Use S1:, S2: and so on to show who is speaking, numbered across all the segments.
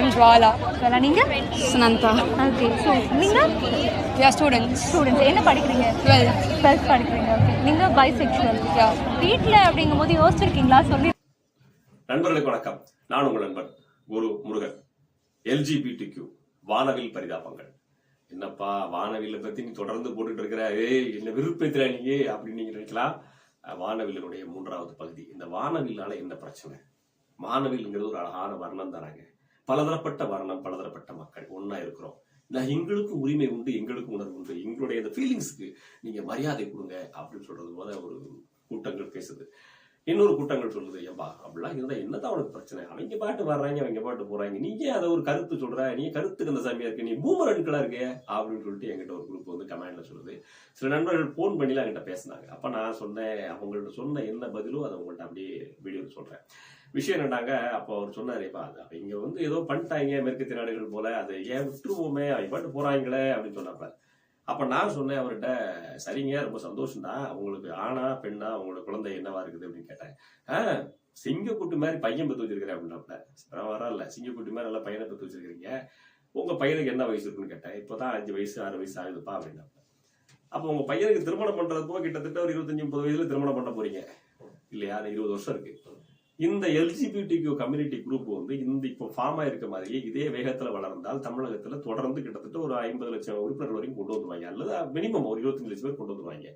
S1: I'm Jwala.
S2: வேலை நீங்க?
S1: Sananta.
S2: Okay so நீங்க?
S1: We are students.
S2: ஸ்டூடெண்ட்ஸ் என்ன படிக்கிறீங்க?
S1: 12.
S2: டுவெல்த் படிக்கிறீங்க ஓகே நீங்க பைசெக்சுவல்
S1: Yeah.
S2: வீட்டில் அப்படிங்கும்போது யோசிச்சிருக்கீங்களா? சொல்லி
S3: நண்பர்களுக்கு வணக்கம். நான் உங்கள் நண்பன் குரு முருகன். எல்ஜிபிடி கியூ வானவில் பரிதாபங்கள். என்னப்பா வானவில்லை பத்தி நீ தொடர்ந்து போட்டுட்டு இருக்கிற ஏய் என்ன விருப்பத்துல நீ அப்படின்னு நீங்க நினைக்கலாம். வானவில்லினுடைய மூன்றாவது பகுதி. இந்த வானவில்லால என்ன பிரச்சனை? வானவில்ங்கிறது ஒரு அழகான வர்ணம் தானாங்க. பலதரப்பட்ட வர்ணம் பலதரப்பட்ட மக்கள் ஒன்னா இருக்கிறோம். நான் எங்களுக்கு உரிமை உண்டு எங்களுக்கு உணர்வு உண்டு எங்களுடைய இந்த ஃபீலிங்ஸ்க்கு நீங்க மரியாதை கொடுங்க அப்படின்னு சொல்றது போல ஒரு கூட்டங்கள் பேசுது. இன்னொரு கூட்டங்கள் சொல்லுது ஏன்பா அப்படிலாம் இருந்தா என்னதான் அவனுக்கு பிரச்சனை? அவங்க பாட்டு வர்றாங்க அவங்க பாட்டு போறாங்க. நீங்க அதை ஒரு கருத்து சொல்ற? நீ கருத்துக்கு அந்த சாமியா இருக்கு? நீ பூமரன்களா இருக்க இருக்கே அப்படின்னு சொல்லிட்டு என்கிட்ட ஒரு குரூப் வந்து கமெண்ட்ல சொல்லுது. சில நண்பர்கள் ஃபோன் பண்ணிலாம் என்கிட்ட பேசினாங்க. அப்ப நான் சொன்னேன் அவங்கள்ட்ட சொன்ன என்ன பதிலோ அதை உங்கள்கிட்ட அப்படியே வீடியோவில் சொல்றேன். விஷயம் என்னன்னாங்க அப்போ அவர் சொன்னாரேப்பா அது இங்கே வந்து ஏதோ பண்ணிட்டாங்க மேற்கத்திய நாடுகள் போல அதை ஏன் விட்டுருவோமே அவங்க பாட்டு போறாங்களே அப்படின்னு சொன்னப்ப அப்ப நான் சொன்னேன் அவர்கிட்ட சரிங்க ரொம்ப சந்தோஷம் தான் உங்களுக்கு ஆணா பெண்ணா உங்களோட குழந்தை என்னவா இருக்குது? அப்படின்னு கேட்டேன். ஆ சிங்கக்குட்டி மாதிரி பையன் பெற்று வச்சிருக்கிறேன் அப்படின்னாப்ல வரல சிங்கக்குட்டி மாதிரி நல்லா பையனை பெற்று வச்சிருக்கிறீங்க உங்க பையனுக்கு என்ன வயசு இருக்குன்னு கேட்டேன். இப்போதான் அஞ்சு வயசு ஆறு வயசு ஆகுதுப்பா அப்படின்னாப்ல அப்போ உங்க பையனுக்கு திருமணம் பண்றதுப்போ கிட்டத்தட்ட ஒரு இருபத்தஞ்சு முப்பது வயசுல திருமணம் பண்ண போறீங்க. இல்லையா? அது இருபது வருஷம் இருக்கு. இந்த எல்ஜிபிடிக்யூ கம்யூனிட்டி குரூப் வந்து இந்த இப்போ ஃபார்ம் ஆயிருக்க மாதிரியே இதே வேகத்தில் வளர்ந்தால் தமிழகத்தில் தொடர்ந்து கிட்டத்தட்ட ஒரு ஐம்பது லட்சம் உறுப்பினர் வரைக்கும் கொண்டு வந்துருவாங்க. அல்லது மினிமம் ஒரு இருபத்தஞ்சு லட்சம் பேர் கொண்டு வந்துருவாங்க.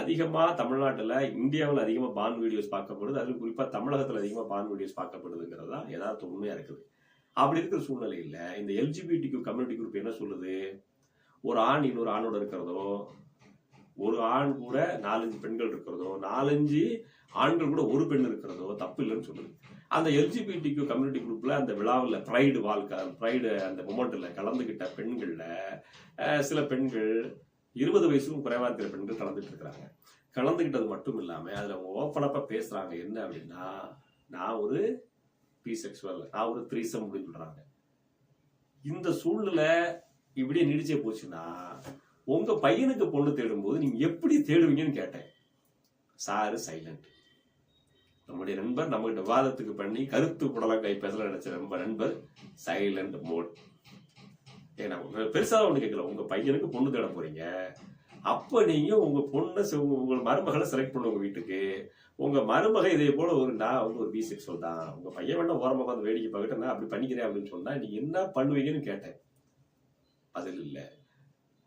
S3: அதிகமாக தமிழ்நாட்டில் இந்தியாவில் அதிகமாக பான் வீடியோஸ் பார்க்கப்படுது. அதுவும் குறிப்பாக தமிழகத்தில் அதிகமாக பான் வீடியோஸ் பார்க்கப்படுதுங்கிறது தான் யதார்த்த உண்மையாக இருக்குது. அப்படி இருக்கிற சூழ்நிலையில் இந்த எல்ஜிபிடிக்யூ கம்யூனிட்டி குரூப் என்ன சொல்லுது? ஒரு ஆண் இன்னொரு ஆணோட இருக்கிறதோ ஒரு ஆண் கூட நாலஞ்சு பெண்கள் இருக்கிறதோ நாலஞ்சு ஆண்கள் கூட ஒரு பெண் இருக்கிறதோ தப்பு இல்லைன்னு சொல்லுது அந்த எல்ஜிபிடிக்கு கம்யூனிட்டி குரூப்ல அந்த விழாவில் ப்ரைடு வாழ்க்கை ப்ரைடு அந்த மொமெண்ட்ல கலந்துகிட்ட பெண்கள்ல சில பெண்கள் இருபது வயசுக்கும் குறைவாக இருக்கிற பெண்கள் கலந்துட்டு இருக்கிறாங்க. கலந்துகிட்டது மட்டும் இல்லாம அதுல அவங்க ஓப்பனப்பா பேசுறாங்க. என்ன அப்படின்னா நான் ஒரு பீசெக்சுவல் நான் ஒரு த்ரீசம் அப்படின்னு சொல்றாங்க. இந்த சூழ்நிலை இப்படியே நீடிச்சே போச்சுன்னா உங்க பையனுக்கு பொண்ணு தேடும்போது நீங்க எப்படி தேடுவீங்கன்னு கேட்டேன். சாரு சைலண்ட் நம்முடைய நண்பர் நம்ம விவாதத்துக்கு பண்ணி கருத்து புடலாம் கை பேசல நினைச்ச நம்ம நண்பர் சைலண்ட் மோட். ஏன்னா பெருசா ஒண்ணு கேட்கல உங்க பையனுக்கு பொண்ணு தேட போறீங்க. அப்ப நீங்க உங்க பொண்ணை உங்க மருமகளை செலக்ட் பண்ணுங்க வீட்டுக்கு. உங்க மருமக இதே போல ஒரு நான் வந்து ஒரு பிசெக்சுவல் தான் உங்க பையன் வேணா ஓரமா உட்காந்து வேடிக்கை பார்க்கட்டு நான் அப்படி பண்ணிக்கிறேன் அப்படின்னு சொன்னா நீ என்ன பண்ணுவீங்கன்னு கேட்டேன். பதில் இல்லை.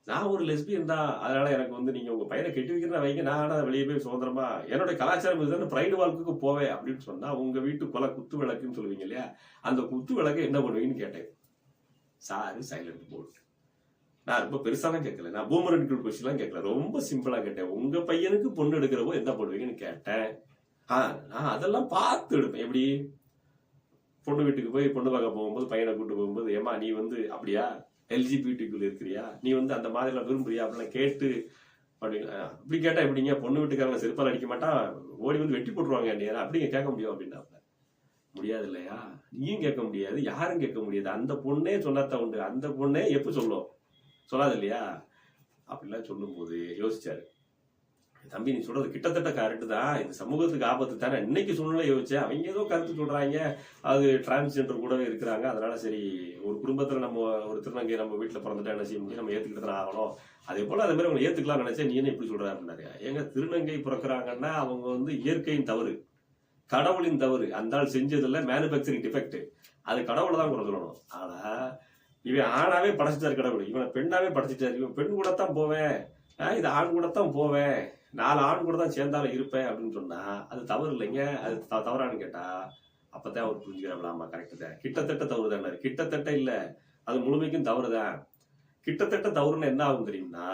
S3: நான் ஒரு லெஸ்பியன் தான். அதனால எனக்கு வந்து நீங்க உங்க பையனை கெட்டி வைக்கிறதா வைங்க. நான் ஆனால் வெளியே போய் சுதந்திரமா என்னோட கலாச்சாரம் இதுதான் பிரைடு வாழ்க்கைக்கு போவேன் அப்படின்னு சொன்னா உங்க வீட்டு கொலை குத்து விளக்குன்னு சொல்லுவீங்க இல்லையா? அந்த குத்து விளக்கு என்ன பண்ணுவீங்கன்னு கேட்டேன். சாரு சைலண்ட் போர்ட் நான் ரொம்ப பெருசாலாம் கேட்கல. நான் பூமரன் கொஸ்டின்லாம் கேட்கல. ரொம்ப சிம்பிளா கேட்டேன். உங்க பையனுக்கு பொண்ணு எடுக்கிறவோ என்ன பண்ணுவீங்கன்னு கேட்டேன். ஆ நான் அதெல்லாம் பார்த்து எடுப்பேன். எப்படி? பொண்ணு வீட்டுக்கு போய் பொண்ணு பார்க்க போகும்போது பையனை கூட்டு போகும்போது ஏமா நீ வந்து அப்படியா? எல்ஜிபிடிக்குள்ள இருக்கிறியா? நீ வந்து அந்த மாதிரிலாம் விரும்புறியா? அப்படிலாம் கேட்டு அப்படி அப்படி கேட்டா எப்படிங்க? பொண்ணு வீட்டுக்காரங்க செருப்பால் அடிக்க மாட்டான் ஓடி வந்து வெட்டி போட்டுருவாங்க நீ அப்படிங்க கேட்க முடியும் அப்படின்னாப்ல. முடியாது இல்லையா? நீயும் கேட்க முடியாது யாரும் கேட்க முடியாது. அந்த பொண்ணே சொன்னாதான் உண்டு. அந்த பொண்ணே எப்போ சொல்லும்? சொல்லாது இல்லையா? அப்படிலாம் சொல்லும்போது யோசிச்சாரு. தம்பி நீ சொல்றது கிட்டத்தட்ட கரெக்டு தான். இந்த சமூகத்துக்கு ஆபத்து தானே? இன்னைக்கு சூழ்நிலை யோசிச்சேன் அவங்க ஏதோ கருத்து சொல்றாங்க. அது டிரான்ஸ்ஜெண்டர் கூடவே இருக்கிறாங்க. அதனால சரி ஒரு குடும்பத்துல நம்ம ஒரு திருநங்கை நம்ம வீட்டில் பிறந்துட்டா என்ன செய்ய முடியும்? நம்ம ஏத்துக்கிட்டு தான் ஆகணும். அதே போல அதே மாதிரி அவங்க ஏத்துக்கலாம் நினைச்சா நீ என்ன இப்படி சொல்ற எங்க திருநங்கை பிறக்கிறாங்கன்னா அவங்க வந்து இயற்கையின் தவறு. கடவுளின் தவறு. அந்த ஆள் செஞ்சதுல மேனுபேக்சரிங் டிஃபெக்ட் அது கடவுளை தான் குறை சொல்லணும். ஆனா இவன் ஆணாவே படைச்சிட்டாரு கடவுள். இவனை பெண்ணாவே படைச்சிட்டாரு. இவன் பெண் கூட தான் போவேன் இது ஆண் கூட தான் போவேன். நாலு ஆண் கூட தான் சேர்ந்தாலும் இருப்பேன் அப்படின்னு சொன்னால் அது தவறு இல்லைங்க. அது த- தவறான்னு கேட்டால் அப்போ தான் அவர் புரிஞ்சுக்கிறாங்களா ஆமா கரெக்ட் தான். கிட்டத்தட்ட தவறு தானே கிட்டத்தட்ட இல்லை. அது முழுமைக்கும் தவறு தான். கிட்டத்தட்ட தவறுன்னு என்ன ஆகும் தெரியும்னா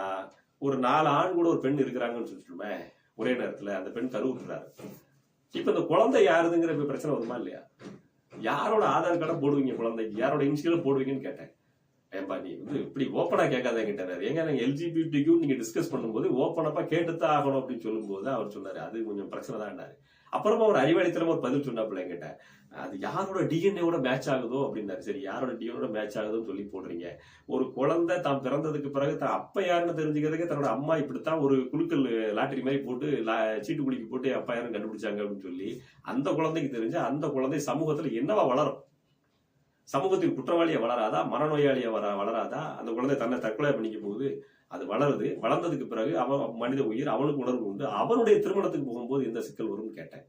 S3: ஒரு நாலு ஆண் கூட ஒரு பெண் இருக்கிறாங்கன்னு சொல்லிட்டுமே ஒரே நேரத்தில் அந்த பெண் கருவுட்டுறாரு இப்போ இந்த குழந்தை யாருதுங்கிற பிரச்சனை வருமா இல்லையா? யாரோட ஆதார் கார்டை போடுவீங்க குழந்தைக்கு? யாரோட இன்சியலை போடுவீங்கன்னு கேட்டேன். ஏன்பா நீ வந்து இப்படி ஓப்பனா கேட்காத கேட்டார் ஏங்க நாங்க எல்ஜிபிடிக்கு நீங்க டிஸ்கஸ் பண்ணும்போது ஓப்பனப்பா கேட்டுத்தான் ஆகணும் அப்படின்னு சொல்லும்போது அவர் சொன்னாரு. அது கொஞ்சம் பிரச்சனை தான் அப்புறமா ஒரு அறிவாளித்தனமா ஒரு பதில் சொன்னாப்புல என்கிட்ட. அது யாரோட டிஎன்ஏவோட மேட்ச் ஆகுதோ அப்படின்னாரு. சரி யாரோட டிஎன்ஏவோட மேட்ச் ஆகுதுன்னு சொல்லி போடுறீங்க. ஒரு குழந்தை தான் பிறந்ததுக்கு பிறகு தான் அப்பா யாருன்னு தெரிஞ்சுக்கிறதுக்கு தன்னோட அம்மா இப்படித்தான் ஒரு குழுக்கள் லாட்டரி மாதிரி போட்டு சீட்டு குலுக்கி போட்டு அப்பா யாரும் கண்டுபிடிச்சாங்க? அப்படின்னு சொல்லி அந்த குழந்தைக்கு தெரிஞ்சு அந்த குழந்தை சமூகத்துல என்னவா வளரும்? சமூகத்தின் குற்றவாளியை வளராதா மனநோயாளியை வர வளராதா? அந்த குழந்தை தன்னை தற்கொலை பண்ணிக்க போகுது அது வளருது. வளர்ந்ததுக்கு பிறகு அவன் மனித உயிர் அவனுக்கு உணர்வு உண்டு. அவனுடைய திருமணத்துக்கு போகும்போது எந்த சிக்கல் வரும்னு கேட்டேன்.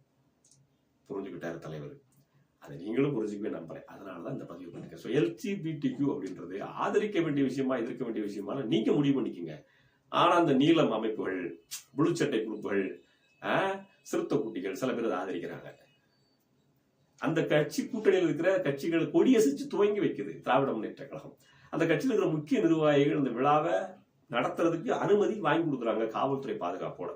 S3: புரிஞ்சுக்கிட்டாரு தலைவர். அதை நீங்களும் புரிஞ்சுக்கவே நம்புறேன். அதனால தான் இந்த பதிவு பண்ணிருக்கேன் ஸோ எல்ஜிபிடிக்யூ அப்படின்றது ஆதரிக்க வேண்டிய விஷயமா எதிர்க்க வேண்டிய விஷயமா நீங்க முடிவு பண்ணிக்கோங்க. ஆனால் அந்த நீளம் அமைப்புகள் புழுச்சட்டை குழுப்புகள் சிறுத்தை குட்டிகள் சில பேர் அதை ஆதரிக்கிறாங்க. அந்த கட்சி கூட்டணியில் இருக்கிற கட்சிகளை கொடியசைச்சு துவங்கி வைக்குது திராவிட முன்னேற்ற கழகம். அந்த கட்சியில் இருக்கிற முக்கிய நிர்வாகிகள் இந்த விழாவை நடத்துறதுக்கு அனுமதி வாங்கி கொடுக்குறாங்க காவல்துறை பாதுகாப்போட.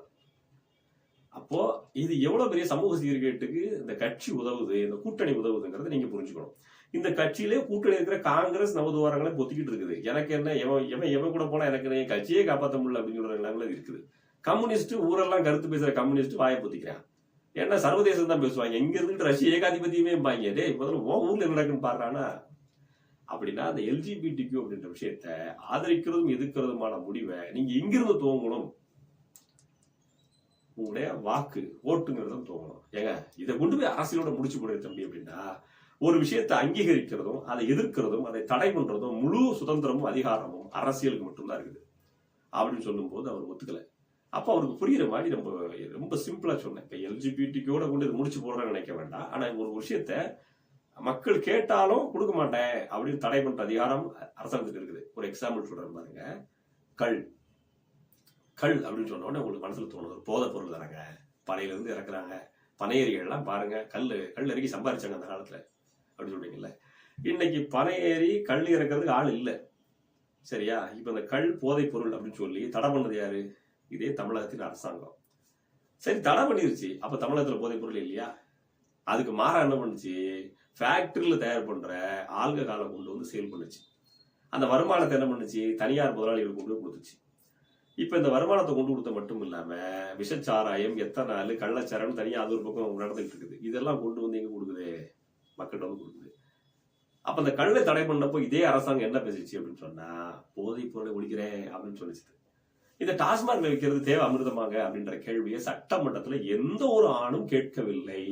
S3: அப்போ இது எவ்வளவு பெரிய சமூக சீர்கேட்டுக்கு இந்த கட்சி உதவுது இந்த கூட்டணி உதவுதுங்கிறத நீங்க புரிஞ்சுக்கணும். இந்த கட்சியிலே கூட்டணி இருக்கிற காங்கிரஸ் நவதுவாரங்களை பொத்திக்கிட்டு இருக்குது. எனக்கு என்ன எவன் எவன் எவன் கூட போனா எனக்கு என்ன, என் கட்சியே காப்பாற்ற முடியல அப்படின்னு சொல்ற நிலைமையில இருக்குது. கம்யூனிஸ்ட் ஊரெல்லாம் கருத்து பேசுற கம்யூனிஸ்ட் வாயை பொத்திக்கிறான். ஏன்னா சர்வதேசம் தான் பேசுவாங்க? எங்க இருந்துட்டு ரஷ்ய ஏகாதிபத்தியமே பாங்க டே முதல்ல ஓ ஊர்ல என்ன நடக்குன்னு பாடுறானா அப்படின்னா அந்த எல்ஜிபிடிக்யூ அப்படின்ற விஷயத்த ஆதரிக்கிறதும் எதிர்க்கிறதுமான முடிவை நீங்க எங்கிருந்து துவங்கணும். உங்களுடைய வாக்கு ஓட்டுங்கிறதும் தோங்கணும் ஏங்க இதை கொண்டு போய் அரசியலோட முடிச்சு போடுறது தம்பி அப்படின்னா ஒரு விஷயத்தை அங்கீகரிக்கிறதும் அதை எதிர்க்கிறதும் அதை தடை பண்றதும் முழு சுதந்திரமும் அதிகாரமும் அரசியலுக்கு மட்டும்தான் இருக்குது. அப்படின்னு சொல்லும்போது அவர் ஒத்துக்கலை. அப்போ அவருக்கு புரியுற மாதிரி ரொம்ப ரொம்ப சிம்பிளாக சொன்னேன். இப்போ எல்ஜிபிடிக்கோட கொண்டு இதை முடிச்சு போடுறேன்னு நினைக்க வேண்டாம். ஆனால் ஒரு விஷயத்த மக்கள் கேட்டாலும் கொடுக்க மாட்டேன் அப்படின்னு தடை பண்ணுற அதிகாரம் அரசாங்கத்துக்கு இருக்குது. ஒரு எக்ஸாம்பிள் சொல்கிறேன் பாருங்க. கள் கள் அப்படின்னு சொன்ன உடனே உங்களுக்கு மனசில் தோணுது ஒரு போதை பொருள் தானங்க பனையிலேருந்து இறக்குறாங்க. பனையேறிகள்லாம் பாருங்க. கல் கல் இறக்கி சம்பாரிச்சாங்க அந்த காலத்தில். அப்படின்னு சொல்றீங்கல்ல. இன்னைக்கு பனை கல் இறக்குறதுக்கு ஆள் இல்லை. சரியா? இப்போ இந்த கல் போதைப் பொருள் அப்படின்னு சொல்லி தடை பண்ணது யாரு? இதே தமிழகத்தின் அரசாங்கம். சரி தடை பண்ணிருச்சு. அப்ப தமிழகத்துல போதைப் பொருள் இல்லையா? அதுக்கு மாற என்ன பண்ணுச்சு? ஃபேக்டரியில் தயார் பண்ற ஆல்கஹாலை கொண்டு வந்து சேல் பண்ணுச்சு. அந்த வருமானத்தை என்ன பண்ணுச்சு? தனியார் முதலாளிகளுக்கு கொண்டு கொடுத்துச்சு. இப்ப இந்த வருமானத்தை கொண்டு கொடுத்த மட்டும் இல்லாம விஷச்சாராயம் எத்தனால் கள்ளச்சாரம் தனியாக அது ஒரு பக்கம் நடந்துகிட்டு இருக்குது. இதெல்லாம் கொண்டு வந்து எங்க கொடுக்குது? மக்கள்கிட்ட வந்து கொடுக்குது. அப்ப அந்த கல்லை தடை பண்ணப்போ இதே அரசாங்கம் என்ன பேசிச்சு அப்படின்னு சொன்னா போதைப் பொருளை ஒழிக்கிறேன் அப்படின்னு சொல்லிச்சு. இந்த டாஸ்மாக் வைக்கிறது தேவை அமிர்தமாங்க அப்படின்ற கேள்வியை சட்டமன்றத்தில் எந்த ஒரு ஆணும் கேட்கவில்லை.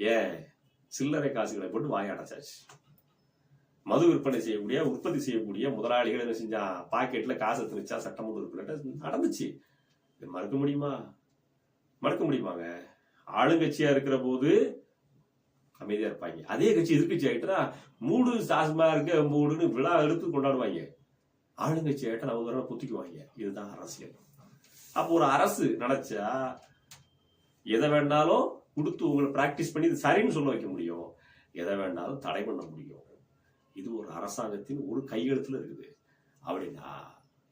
S3: ஏ சில்லறை காசுகளை போட்டு வாயாடச்சாச்சு மது விற்பனை செய்யக்கூடிய உற்பத்தி செய்யக்கூடிய முதலாளிகள் என்ன செஞ்சா பாக்கெட்ல காசை திணிச்சா சட்டமன்ற உறுப்பினர் நடந்துச்சு. இது மறுக்க முடியுமா? மறுக்க முடியுமாங்க? ஆளுங்கட்சியா இருக்கிற போது அமைதியா இருப்பாங்க. அதே கட்சி எதிர்கட்சி ஆகிட்டா மூடு சாசமா இருக்க மூடுன்னு விழா எடுத்து கொண்டாடுவாங்க. ஆளுங்கட்சி ஆயிட்டா அவங்க தடவை குத்திக்குவாங்க. இதுதான் அரசியல். அப்போ ஒரு அரசு நினைச்சா எதை வேணாலும் கொடுத்து உங்களை பிராக்டிஸ் பண்ணி இது சரின்னு சொல்ல வைக்க முடியும். எதை வேணாலும் தடை பண்ண முடியும். இது ஒரு அரசாங்கத்தின் ஒரு கையெழுத்துல இருக்குது. அப்படின்னா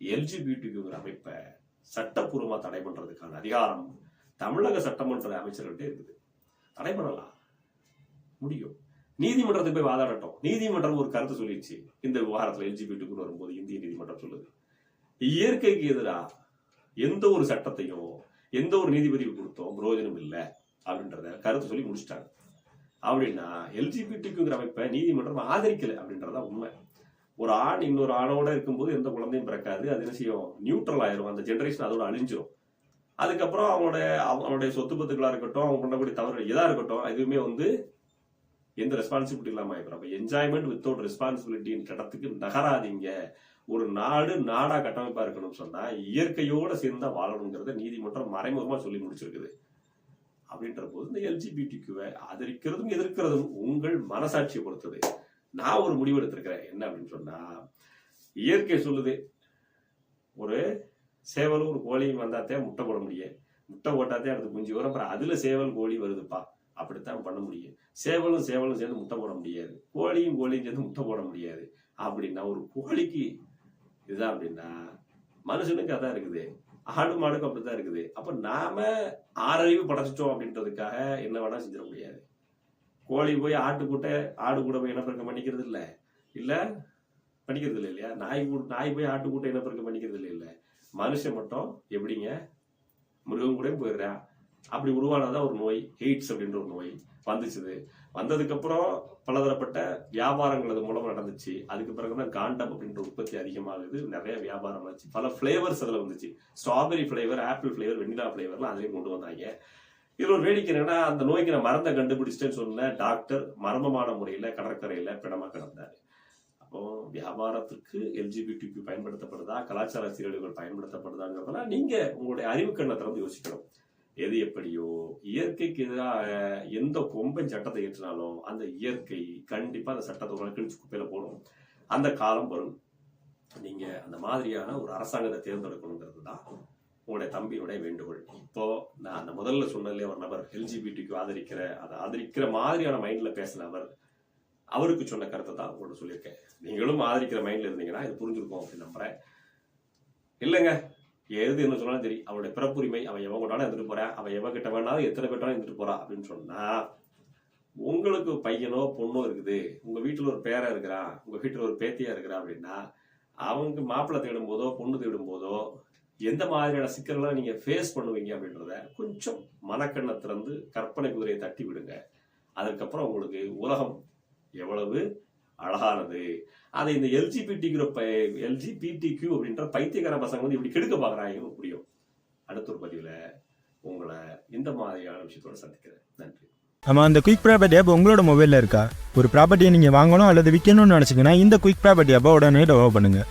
S3: எல்ஜிபிடிங்கிற அமைப்பை சட்டப்பூர்வமாக தடை பண்ணுறதுக்கான அதிகாரம் தமிழக சட்டமன்ற அமைச்சர்கள்ட்டே இருக்குது. தடை பண்ணலாம். முடியும். நீதிமன்றத்துக்கு போய் வாதாடட்டும். நீதிமன்றம் ஒரு கருத்து சொல்லிடுச்சு. இந்த விவகாரத்தில் எல்ஜிபிடிக்கு வரும்போது இந்திய நீதிமன்றம் சொல்லுது. இயற்கைக்கு எதிராக எந்த ஒரு சட்டத்தையும் எந்த ஒரு நீதிபதி கொடுத்தோம் பிரயோஜனம் இல்லை அப்படின்றத கருத்து சொல்லி முடிச்சிட்டாங்க. அப்படின்னா எல்ஜிபிடிக்குங்கிற அமைப்பை நீதிமன்றம் ஆதரிக்கலை அப்படின்றதா உண்மை. ஒரு ஆண் இன்னொரு ஆணோட இருக்கும்போது எந்த குழந்தையும் பிறக்காது. அது என்ன செய்யும்? நியூட்ரல் ஆயிரும். அந்த ஜென்ரேஷன் அதோட அழிஞ்சிரும். அதுக்கப்புறம் அவனோட அவனுடைய சொத்து பத்துக்களா இருக்கட்டும் அவங்க பண்ணக்கூடிய தவறு இதாக இருக்கட்டும் எதுவுமே வந்து எந்த ரெஸ்பான்சிபிலிட்டி இல்லாம ஆயிடும் அப்ப என்ஜாய்மெண்ட் வித்தவுட் ரெஸ்பான்சிபிலிட்டின்ற இடத்துக்கு நகராதீங்க. ஒரு நாடு நாடா கட்டமைப்பா இருக்கணும்னு சொன்னா இயற்கையோட சேர்ந்தா வாழணுங்கிறத நீதிமன்றம் மறைமுகமா சொல்லி முடிச்சிருக்குது. அப்படின்ற போது இந்த எல்ஜிபிடிக்குவை ஆதரிக்கிறதும் எதிர்க்கிறதும் உங்கள் மனசாட்சியை பொறுத்தது. நான் ஒரு முடிவு எடுத்திருக்கிறேன். என்ன அப்படின்னு சொன்னா இயற்கை சொல்லுது. ஒரு சேவலும் ஒரு கோழியும் வந்தாத்தே முட்டை போட முடியும். முட்டை போட்டாத்தே அடுத்து குஞ்சு வரும். அப்புறம் அதுல சேவல் கோழி வருதுப்பா. அப்படித்தான் பண்ண முடியும். சேவலும் சேவலும் சேர்ந்து முட்டை போட முடியாது. கோழியும் கோழியும் சேர்ந்து முட்டை போட முடியாது. அப்படின்னா ஒரு கோழிக்கு இதுதான் அப்படின்னா மனுஷனுக்கு அதான் இருக்குது. ஆடு மாடுக்கு அப்படித்தான் இருக்குது. அப்ப நாம ஆறறிவு படைச்சிட்டோம் அப்படின்றதுக்காக என்ன வேணா செஞ்சிட முடியாது. கோழி போய் ஆட்டு கூட்ட ஆடு கூட போய் இனப்பெருக்கம் பண்ணிக்கிறது இல்ல. இல்ல பண்ணிக்கிறது இல்லை இல்லையா? நாய் கூட நாய் போய் ஆட்டு கூட்ட இனப்பெருக்கம் பண்ணிக்கிறது இல்லை. இல்ல. மனுஷன் மட்டும் எப்படிங்க மிருகம் கூட போயிடுறா. அப்படி உருவானதான் ஒரு நோய் எய்ட்ஸ் அப்படின்ற ஒரு நோய் வந்துச்சுது. வந்ததுக்கப்புறம் பலதரப்பட்ட வியாபாரங்கள் அது மூலமா நடந்துச்சு. அதுக்கு பிறகுதான் காண்டம் அப்படின்ற உற்பத்தி அதிகமாகுது. நிறைய வியாபாரம் ஆச்சு. பல ஃப்ளேவர்ஸ் அதில் வந்துச்சு. Strawberry flavour apple flavour vanilla ஃப்ளேவர்லாம் அதுலயும் கொண்டு வந்தாங்க. இதில் ஒரு வேடிக்கை என்னன்னா அந்த நோய்க்கு நான் மருந்தை கண்டுபிடிச்சிட்டேன்னு சொன்ன டாக்டர் மர்மமான முறையில் கடற்கரையில் பிணமாக கிடந்தார். அப்போ வியாபாரத்திற்கு எல்ஜிபிடிக்கு பயன்படுத்தப்படுதா? கலாச்சார சீரழிவுகள் பயன்படுத்தப்படுதாங்கிறதெல்லாம் நீங்கள் உங்களுடைய அறிவு கண்ணை திறந்து யோசிக்கணும். எது எப்படியோ இயற்கைக்கு எதிராக எந்த கொம்பன் சட்டத்தை ஏற்றினாலும் அந்த இயற்கை கண்டிப்பாக அந்த சட்டத்தை உங்களை கிழிச்சு குப்பையில் போடும். அந்த காலம் வரும். நீங்கள் அந்த மாதிரியான ஒரு அரசாங்கத்தை தேர்ந்தெடுக்கணுங்கிறது தான் உங்களுடைய தம்பியினுடைய வேண்டுகோள். இப்போ நான் அந்த முதல்ல சொன்னதுல ஒரு நபர் எல்ஜிபிடிக்கு ஆதரிக்கிற அதை ஆதரிக்கிற மாதிரியான மைண்டில் பேசின அவர் அவருக்கு சொன்ன கருத்தை தான் உங்கள்கிட்ட சொல்லியிருக்கேன். நீங்களும் ஆதரிக்கிற மைண்டில் இருந்தீங்கன்னா இது புரிஞ்சிருக்கும் அப்படின்னு நம்புகிறேன் இல்லைங்க. எது என்ன சொன்னாலும் சரி அவனுடைய பிறப்புரிமை அவன் எவன் கொண்டாலும் இருந்துட்டு போறேன் அவன் எவன் கிட்ட வேணாலும் எத்தனை பேட்டாலும் இருந்துட்டு போறான் அப்படின்னு சொன்னா உங்களுக்கு பையனோ பொண்ணோ இருக்குது உங்க வீட்டுல ஒரு பேரா இருக்கிறான் உங்க வீட்டுல ஒரு பேத்தியா இருக்கிறா அப்படின்னா அவங்க மாப்பிள்ளை தேடும் போதோ பொண்ணு தேடும் போதோ எந்த மாதிரியான சிக்கல்களை நீங்க ஃபேஸ் பண்ணுவீங்க அப்படின்றத கொஞ்சம் மனக்கண்ணத்திலிருந்து கற்பனை குதிரையை தட்டி விடுங்க. அதுக்கப்புறம் உங்களுக்கு உலகம் எவ்வளவு அழகானது. அதை இந்த எல்ஜிபிடிங்கிற எல்ஜிபிடி கியூ அப்படின்ற பைத்தியக்கார பசங்க வந்து இப்படி கெடுக்க பார்க்குறாங்க புரியும் அடுத்த ஒரு பதிவில் உங்களை இந்த மாதிரியான விஷயத்தோட சந்திக்கிறேன். நன்றி.
S4: ஆமாம் அந்த குயிக் ப்ராப்பர்ட்டி ஆப் உங்களோட மொபைலில் இருக்கா? ஒரு ப்ராப்பர்ட்டியை நீங்கள் வாங்கணும் அல்லது விற்கணும்னு நினச்சிங்கன்னா இந்த குயிக் ப்ராப்பர்ட்டி ஆப்பை உடனே டெவலப் பண்ணுங்கள்